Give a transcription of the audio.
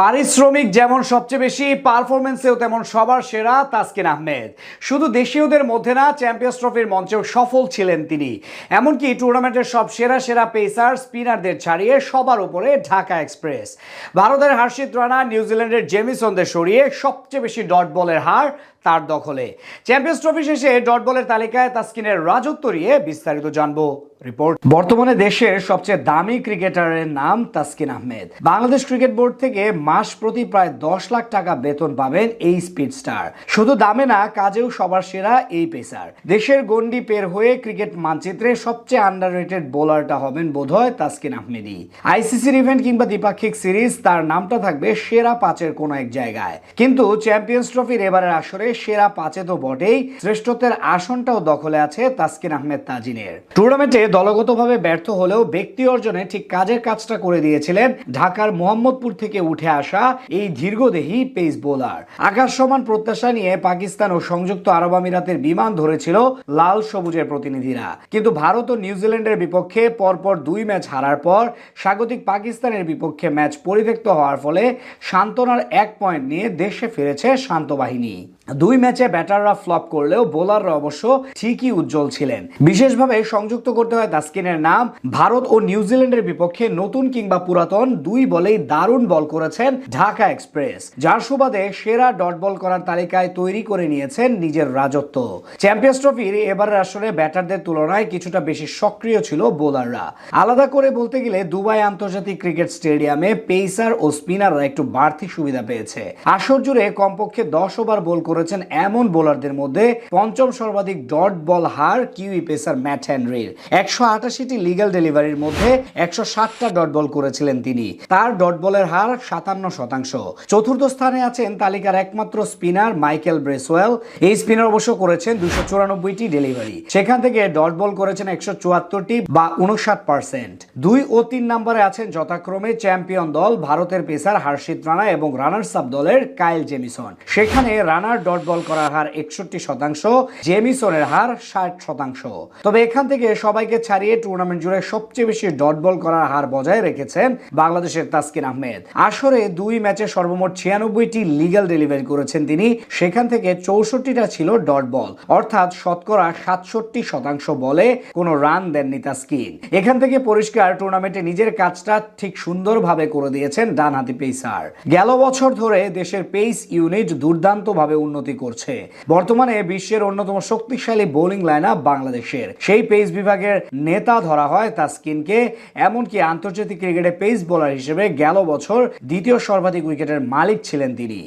পারিশ্রমিক যেমন সবচেয়ে বেশি পারফরমেন্সেও তেমন সবার সেরা তাসকিন আহমেদ। শুধু দেশীয়দের মধ্যে না চ্যাম্পিয়ন্স ট্রফির মঞ্চেও সফল ছিলেন তিনি। এমনকি টুর্নামেন্টের সব সেরা সেরা পেসার স্পিনারদের ছাড়িয়ে সবার উপরে ঢাকা এক্সপ্রেস ভারতের হার্ষিত রানা, নিউজিল্যান্ডের জেমিসনদের সরিয়ে সবচেয়ে বেশি ডট বলের হার তার দখলে। চ্যাম্পিয়ন্স ট্রফি শেষে ডট বলের তালিকায় তাসকিনের রাজত্ব নিয়ে বিস্তারিত জানব রিপোর্ট। বর্তমানে দেশের সবচেয়ে দামি ক্রিকেটারের নাম তাসকিন আহমেদ। বাংলাদেশ ক্রিকেট বোর্ড থেকে মাস প্রতি প্রায় দশ লাখ টাকা বেতন পাবেন এই স্পিড স্টার। শুধু দামে না, কাজেও সবার সেরা এই পেসার। দেশের গন্ডি পের হয়ে ক্রিকেট মানচিত্রে সবচেয়ে আন্ডার রেটেড বোলারটা হবেন বোধহয় তাসকিন আহমেদই। আইসিসির ইভেন্ট কিংবা দ্বিপাক্ষিক সিরিজ, তার নামটা থাকবে সেরা পাঁচের কোনো এক জায়গায়। কিন্তু চ্যাম্পিয়ন্স ট্রফির এবারের আসরে সেরা পাঁচে তো বটেই। শ্রেষ্ঠত্বের আসনটাও দখলে আছে তাসকিন আহমেদ তাজিনের। টুর্নামেন্টে দলগতভাবে ব্যর্থ হলেও ব্যক্তি অর্জনে ঠিক কাজের কাজটা করে দিয়েছিলেন ঢাকার মোহাম্মদপুর থেকে উঠে আসা এই দীর্ঘদেহী পেস বোলার। আকাশ সমান প্রত্যাশা নিয়ে পাকিস্তান ও সংযুক্ত আরব আমিরাতের বিমান ধরেছিল লাল সবুজের প্রতিনিধিরা। কিন্তু ভারত ও নিউজিল্যান্ডের বিপক্ষে পরপর দুই ম্যাচ হারার পর স্বাগতিক পাকিস্তানের বিপক্ষে ম্যাচ পরিত্যক্ত হওয়ার ফলে সান্ত্বনার এক পয়েন্ট নিয়ে দেশে ফিরেছে শান্ত বাহিনী। দুই ম্যাচে ব্যাটাররা ফ্লপ করলেও বোলাররা অবশ্য ঠিকই উজ্জ্বল ছিলেন। বিশেষভাবে সংযুক্ত করতে হয় তাসকিনের নাম। ভারত ও নিউজিল্যান্ডের বিপক্ষে নতুন কিংবা পুরাতন দুই বলেই দারুণ বল করেছেন ঢাকা এক্সপ্রেস, যার সুবাদে সেরা ডট বল করার তালিকায় তৈরি করে নিয়েছেন নিজের রাজত্ব। চ্যাম্পিয়ন্স ট্রফির এবারের আসলে ব্যাটারদের তুলনায় কিছুটা বেশি সক্রিয় ছিল বোলাররা। আলাদা করে বলতে গেলে দুবাই আন্তর্জাতিক ক্রিকেট স্টেডিয়ামে পেসার ও স্পিনাররা একটু বাড়তি সুবিধা পেয়েছে। আসর জুড়ে কমপক্ষে দশ ওভার বল করেছেন এমন বোলারদের মধ্যে পঞ্চম সর্বাধিক ডট বল হার কিউই পেসার ম্যাট হেনরির। একশো আটাশিটি লিগ্যাল ডেলিভারির মধ্যে একশো ষাটটা ডট বল করেছিলেন তিনি। তার ডট বলের হার সাতান্ন শতাংশ। চতুর্থ স্থানে আছেন তালিকার একমাত্র স্পিনার মাইকেল ব্রেসওয়েল। এই স্পিনার অবশ্য করেছেন দুশো চুরানব্বইটি ডেলিভারি। সেখান থেকে ডট বল করেছেন একশো চুয়াত্তরটি বা উনষাট পার্সেন্ট। দুই ও তিন নম্বরে আছেন যথাক্রমে চ্যাম্পিয়ন দল ভারতের পেসার হার্ষিত রানা এবং রানার্স আপ দলের কাইল জেমিসন। সেখানে রানার ডট বল করার হার একষট্টি শতাংশ, জেমিসনের হার ষাট শতাংশ। তবে এখান থেকে সবাইকে ছাড়িয়ে টুর্নামেন্ট জুড়ে সবচেয়ে বেশি ডট বল করার হার বজায় রেখেছেন বাংলাদেশের তাসকিন আহমেদ। আসরে দুই ম্যাচে সর্বমোট ছিয়ানব্বইটি লিগ্যাল ডেলিভারি করেছেন তিনি, সেখান থেকে চৌষট্টিটা ছিল ডট বল অর্থাৎ শতকরা সাতষট্টি শতাংশ বলে কোনো রান দেননি তাসকিন। এখান থেকে পরিষ্কার টুর্নামেন্টে নিজের কাজটা ঠিক সুন্দরভাবে করে দিয়েছেন ডানহাতি পেসার গেল বছর ধরে দেশের পেস ইউনিট দুর্দান্তভাবে উন্নতি করছে। বর্তমানে বিশ্বের অন্যতম শক্তিশালী বোলিং লাইন বাংলাদেশের। সেই পেস বিভাগের নেতা ধরা হয় তাসকিনকে, এমনকি আন্তর্জাতিক ক্রিকেটে পেস বোলার হিসেবে গেল বছর দ্বিতীয় সর্বাধিক উইকেটের মালিক ছিলেন তিনি।